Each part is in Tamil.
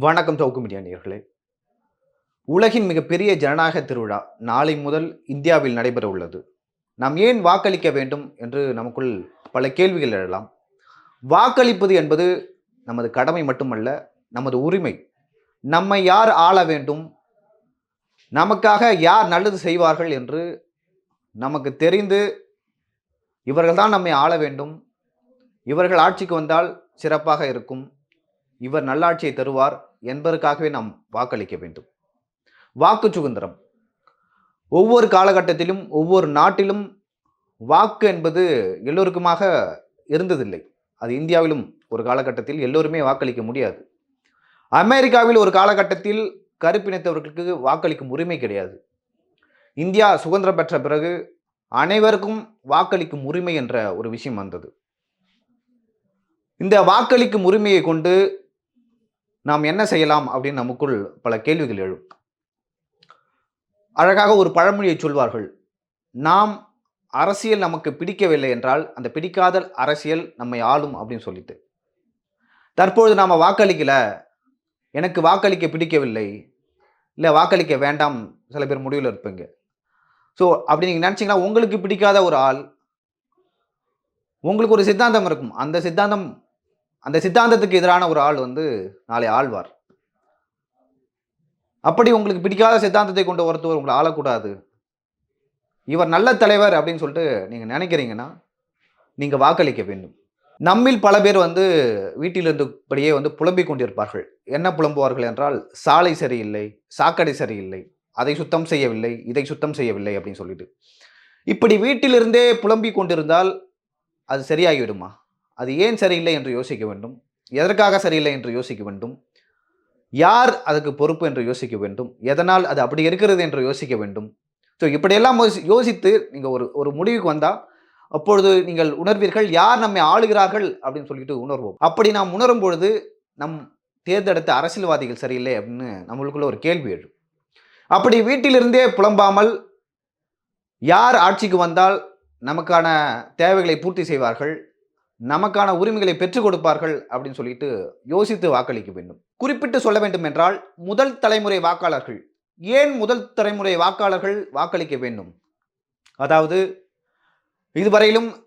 வணக்கம் சவுக்கு மீடியா உலகின் மிகப்பெரிய ஜனநாயக திருவிழா நாளை முதல் இந்தியாவில் நடைபெற உள்ளது. நாம் ஏன் வாக்களிக்க வேண்டும் என்று நமக்குள் பல கேள்விகள் எழலாம். வாக்களிப்பது என்பது நமது கடமை மட்டுமல்ல நமது உரிமை. நம்மை யார் ஆள வேண்டும்? நமக்காக யார் நல்லது செய்வார்கள் என்று நமக்கு தெரிந்து இவர்கள்தான் நம்மை ஆள வேண்டும். இவர்கள் ஆட்சிக்கு வந்தால் சிறப்பாக இருக்கும். இவர் நல்லாட்சியை தருவார் என்பதற்காகவே நாம் வாக்களிக்க வேண்டும். வாக்கு சுதந்திரம். ஒவ்வொரு காலகட்டத்திலும் ஒவ்வொரு நாட்டிலும் வாக்கு என்பது எல்லோருக்குமாக இருந்ததில்லை. அது இந்தியாவிலும் ஒரு காலகட்டத்தில் எல்லோருமே வாக்களிக்க முடியாது. அமெரிக்காவில் ஒரு காலகட்டத்தில் கருப்பினத்தவர்களுக்கு வாக்களிக்கும் உரிமை கிடையாது. இந்தியா சுதந்திரம் பெற்ற பிறகு அனைவருக்கும் வாக்களிக்கும் உரிமை என்ற ஒரு விஷயம் வந்தது. இந்த வாக்களிக்கும் உரிமையை கொண்டு நாம் என்ன செய்யலாம் அப்படின்னு நமக்குள் பல கேள்விகள் எழும். அழகாக ஒரு பழமொழியை சொல்வார்கள். நாம் அரசியல் நமக்கு பிடிக்கவில்லை என்றால் அந்த பிடிக்காத அரசியல் நம்மை ஆளும் அப்படின்னு சொல்லிட்டு. தற்பொழுது நாம் வாக்களிக்கல. எனக்கு வாக்களிக்க பிடிக்கவில்லை. இல்லை வாக்களிக்க வேண்டாம். சில பேர் முடிவில் இருப்பீங்க. ஸோ அப்படி நீங்கள் நினச்சிங்கன்னா உங்களுக்கு பிடிக்காத ஒரு ஆள் உங்களுக்கு ஒரு சித்தாந்தம் இருக்கும். அந்த சித்தாந்தம் அந்த சித்தாந்தத்துக்கு எதிரான ஒரு ஆள் வந்து நாளை ஆழ்வார் அப்படி உங்களுக்கு பிடிக்காத சித்தாந்தத்தை கொண்டு ஒருத்தவர் உங்களை ஆளக்கூடாது. இவர் நல்ல தலைவர் அப்படின்னு சொல்லிட்டு நீங்கள் நினைக்கிறீங்கன்னா நீங்கள் வாக்களிக்க வேண்டும். நம்மில் பல பேர் வந்து வீட்டிலிருந்தபடியே வந்து புலம்பிக் கொண்டிருப்பார்கள். என்ன புலம்புவார்கள் என்றால் சாலை சரியில்லை சாக்கடை சரியில்லை அதை சுத்தம் செய்யவில்லை இதை சுத்தம் செய்யவில்லை அப்படின்னு சொல்லிட்டு. இப்படி வீட்டிலிருந்தே புலம்பிக் கொண்டிருந்தால் அது சரியாகிவிடுமா? அது ஏன் சரியில்லை என்று யோசிக்க வேண்டும்? எதற்காக சரியில்லை என்று யோசிக்க வேண்டும்? யார் அதுக்கு பொறுப்பு என்று யோசிக்க வேண்டும்? எதனால் அது அப்படி இருக்கிறது என்று யோசிக்க வேண்டும்? ஸோ இப்படியெல்லாம் யோசி- யோசித்து நீங்கள் ஒரு ஒரு முடிவுக்கு வந்தால் அப்பொழுது நீங்கள் உணர்வீர்கள் யார் நம்மை ஆளுகிறார்கள் அப்படின்னு சொல்லிட்டு உணர்வோம். அப்படி நாம் உணரும் பொழுது நம் தேர்ந்தெடுத்த அரசியல்வாதிகள் சரியில்லை அப்படின்னு நம்மளுக்குள்ள ஒரு கேள்வி எழும். அப்படி வீட்டிலிருந்தே புலம்பாமல் யார் ஆட்சிக்கு வந்தால் நமக்கான தேவைகளை பூர்த்தி செய்வார்கள்? நமக்கான உரிமைகளை பெற்றுக் கொடுப்பார்கள் அப்படின்னு சொல்லிட்டு யோசித்து வாக்களிக்க வேண்டும். குறிப்பிட்டு சொல்ல வேண்டும் என்றால் முதல் தலைமுறை வாக்காளர்கள் ஏன் முதல் தலைமுறை வாக்காளர்கள் வாக்களிக்க வேண்டும்? அதாவது இதுவரையிலும்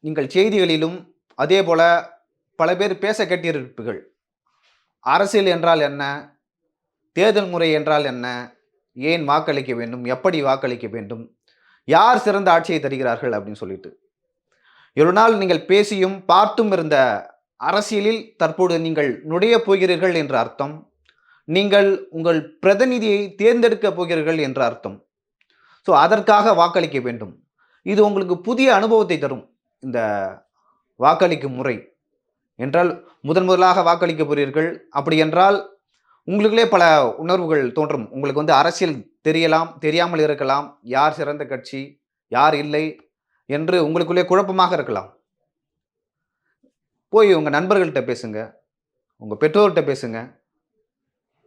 நீங்கள் செய்திகளிலும் அதே போல பல பேர் பேச கேட்டிருப்பீர்கள். அரசியல் என்றால் என்ன? தேர்தல் முறை என்றால் என்ன? ஏன் வாக்களிக்க வேண்டும்? எப்படி வாக்களிக்க வேண்டும்? யார் சிறந்த ஆட்சியை தருகிறார்கள் அப்படின்னு சொல்லிட்டு. ஒரு நாள் நீங்கள் பேசியும் பார்த்தும் இருந்த அரசியலில் தற்போது நீங்கள் நுழைய போகிறீர்கள் என்ற அர்த்தம். நீங்கள் உங்கள் பிரதிநிதியை தேர்ந்தெடுக்க போகிறீர்கள் என்ற அர்த்தம். ஸோ அதற்காக வாக்களிக்க வேண்டும். இது உங்களுக்கு புதிய அனுபவத்தை தரும் இந்த வாக்களிக்கும் முறை. என்றால் முதன் முதலாக வாக்களிக்க போகிறீர்கள். அப்படி என்றால் உங்களுக்குள்ளே பல உணர்வுகள் தோன்றும். உங்களுக்கு வந்து அரசியல் தெரியலாம் தெரியாமல் இருக்கலாம். யார் சிறந்த கட்சி யார் இல்லை என்று உங்களுக்குள்ளே குழப்பமாக இருக்கலாம். போய் உங்கள் நண்பர்கள்ட்ட பேசுங்க. உங்கள் பெற்றோர்கிட்ட பேசுங்க.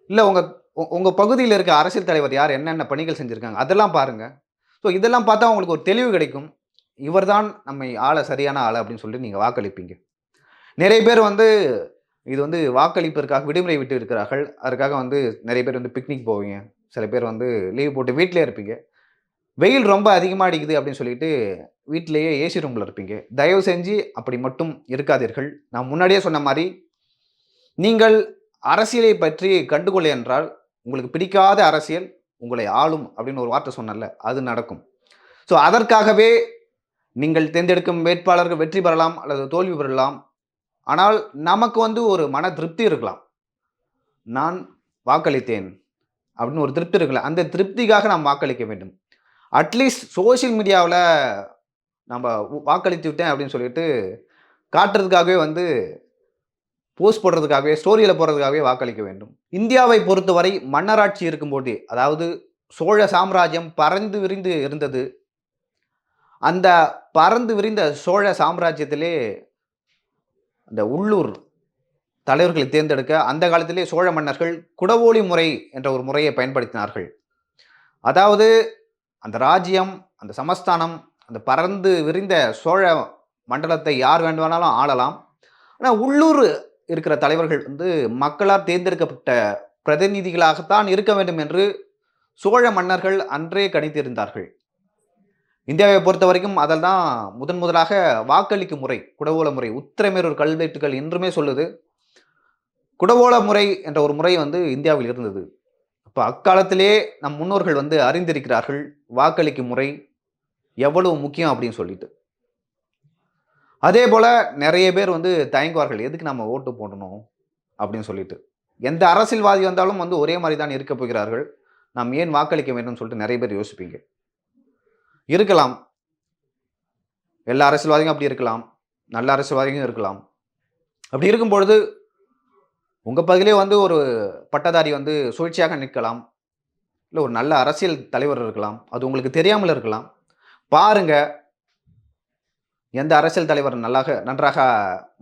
இல்லை உங்கள் உங்கள் பகுதியில் இருக்க அரசியல் தலைவர் யார் என்னென்ன பணிகள் செஞ்சுருக்காங்க அதெல்லாம் பாருங்கள் ஸோ இதெல்லாம் பார்த்தா உங்களுக்கு ஒரு தெளிவு கிடைக்கும். இவர்தான் நம்மை ஆளை சரியான ஆளை அப்படின்னு சொல்லிட்டு நீங்கள் வாக்களிப்பீங்க. நிறைய பேர் வந்து இது வந்து வாக்களிப்பதற்காக விடுமுறை விட்டு இருக்கிறார்கள். அதுக்காக வந்து நிறைய பேர் வந்து பிக்னிக் போவீங்க. சில பேர் வந்து லீவ் போட்டு வீட்டிலே இருப்பீங்க. வெயில் ரொம்ப அதிகமாக அடிக்குது அப்படின்னு சொல்லிட்டு வீட்டிலேயே ஏசி ரூமில் இருப்பீங்க. தயவு செஞ்சு அப்படி மட்டும் இருக்காதீர்கள். நான் முன்னாடியே சொன்ன மாதிரி நீங்கள் அரசியலை பற்றி கண்டுகொள்ள என்றால் உங்களுக்கு பிடிக்காத அரசியல் உங்களை ஆளும் அப்படின்னு ஒரு வார்த்தை சொன்னல அது நடக்கும். ஸோ அதற்காகவே நீங்கள் தேர்ந்தெடுக்கும் வேட்பாளர்கள் வெற்றி பெறலாம் அல்லது தோல்வி பெறலாம். ஆனால் நமக்கு வந்து ஒரு மன திருப்தி இருக்கலாம். நான் வாக்களித்தேன் அப்படின்னு ஒரு திருப்தி இருக்கலாம். அந்த திருப்திக்காக நாம் வாக்களிக்க வேண்டும். அட்லீஸ்ட் சோஷியல் மீடியாவில் நம்ம வாக்களித்து விட்டேன் அப்படின்னு சொல்லிட்டு காட்டுறதுக்காகவே வந்து போஸ்ட் போடுறதுக்காகவே ஸ்டோரியில் போடுறதுக்காகவே வாக்களிக்க வேண்டும். இந்தியாவை பொறுத்தவரை மன்னராட்சி இருக்கும்போது அதாவது சோழ சாம்ராஜ்யம் பறந்து விரிந்து இருந்தது. அந்த பறந்து விரிந்த சோழ சாம்ராஜ்யத்திலே அந்த உள்ளூர் தலைவர்களை தேர்ந்தெடுக்க அந்த காலத்திலே சோழ மன்னர்கள் குடவோலி முறை என்ற ஒரு முறையை பயன்படுத்தினார்கள். அதாவது அந்த ராஜ்யம் அந்த சமஸ்தானம் அந்த பறந்து விரிந்த சோழ மண்டலத்தை யார் வேண்டுமானாலும் ஆளலாம். ஆனால் உள்ளூர் இருக்கிற தலைவர்கள் வந்து மக்களால் தேர்ந்தெடுக்கப்பட்ட பிரதிநிதிகளாகத்தான் இருக்க வேண்டும் என்று சோழ மன்னர்கள் அன்றே கணித்திருந்தார்கள். இந்தியாவை பொறுத்த வரைக்கும் அதில் தான் முதன் முதலாக வாக்களிக்கும் முறை குடவோல முறை உத்திரமேரூர் கல்வெட்டுகள் இன்றுமே சொல்லுது. குடவோல முறை என்ற ஒரு முறை வந்து இந்தியாவில் இருந்தது. இப்போ அக்காலத்திலே நம் முன்னோர்கள் வந்து அறிந்திருக்கிறார்கள் வாக்களிக்கும் முறை எவ்வளவு முக்கியம் அப்படின்னு சொல்லிட்டு. அதே போல் நிறைய பேர் வந்து தயங்குவார்கள் எதுக்கு நம்ம ஓட்டு போடணும்? அப்படின்னு சொல்லிட்டு. எந்த அரசியல்வாதி வந்தாலும் வந்து ஒரே மாதிரி தான் இருக்க போகிறார்கள். நாம் ஏன் வாக்களிக்க வேண்டும் சொல்லிட்டு நிறைய பேர் யோசிப்பீங்க. இருக்கலாம். எல்லா அரசியல்வாதியும் அப்படி இருக்கலாம். நல்ல அரசியல்வாதியும் இருக்கலாம். அப்படி இருக்கும் பொழுது உங்கள் பகுதியிலே வந்து ஒரு பட்டதாரி வந்து சுழற்சியாக நிற்கலாம். இல்லை ஒரு நல்ல அரசியல் தலைவர் இருக்கலாம். அது உங்களுக்கு தெரியாமல் இருக்கலாம். பாருங்க. எந்த அரசியல் தலைவர் நல்லாக நன்றாக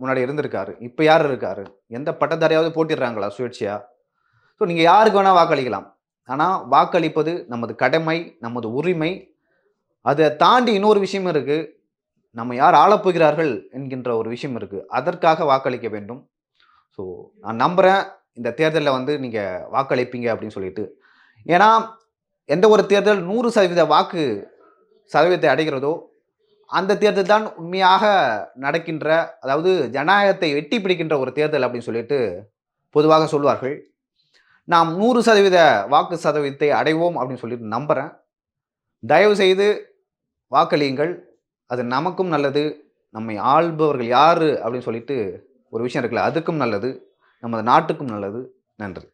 முன்னாடி இருந்திருக்காரு. இப்போ யார் இருக்காரு? எந்த பட்டதாரியாவது போட்டிடுறாங்களா சுழற்சியா? ஸோ நீங்கள் யாருக்கு வேணால் வாக்களிக்கலாம். ஆனால் வாக்களிப்பது நமது கடமை நமது உரிமை. அதை தாண்டி இன்னொரு விஷயம் இருக்குது நம்ம யார் ஆளப்போகிறார்கள் என்கின்ற ஒரு விஷயம் இருக்குது அதற்காக வாக்களிக்க வேண்டும். ஸோ நான் நம்புகிறேன் இந்த தேர்தலில் வந்து நீங்கள் வாக்களிப்பீங்க அப்படின்னு சொல்லிட்டு. ஏன்னா எந்த ஒரு தேர்தல் நூறு சதவீத வாக்கு சதவீதத்தை அடைகிறதோ அந்த தேர்தல் தான் உண்மையாக நடக்கின்ற அதாவது ஜனநாயகத்தை எட்டி பிடிக்கின்ற ஒரு தேர்தல் அப்படின்னு சொல்லிட்டு பொதுவாக சொல்வார்கள். நாம் நூறு சதவீத வாக்கு சதவீதத்தை அடைவோம் அப்படின்னு சொல்லிட்டு நம்புகிறேன் தயவு செய்து வாக்களியுங்கள். அது நமக்கும் நல்லது. நம்மை ஆள்பவர்கள் யார் அப்படின்னு சொல்லிட்டு ஒரு விஷயம் இருக்குல்ல அதுக்கும் நல்லது நமது நாட்டுக்கும் நல்லது. நன்றி.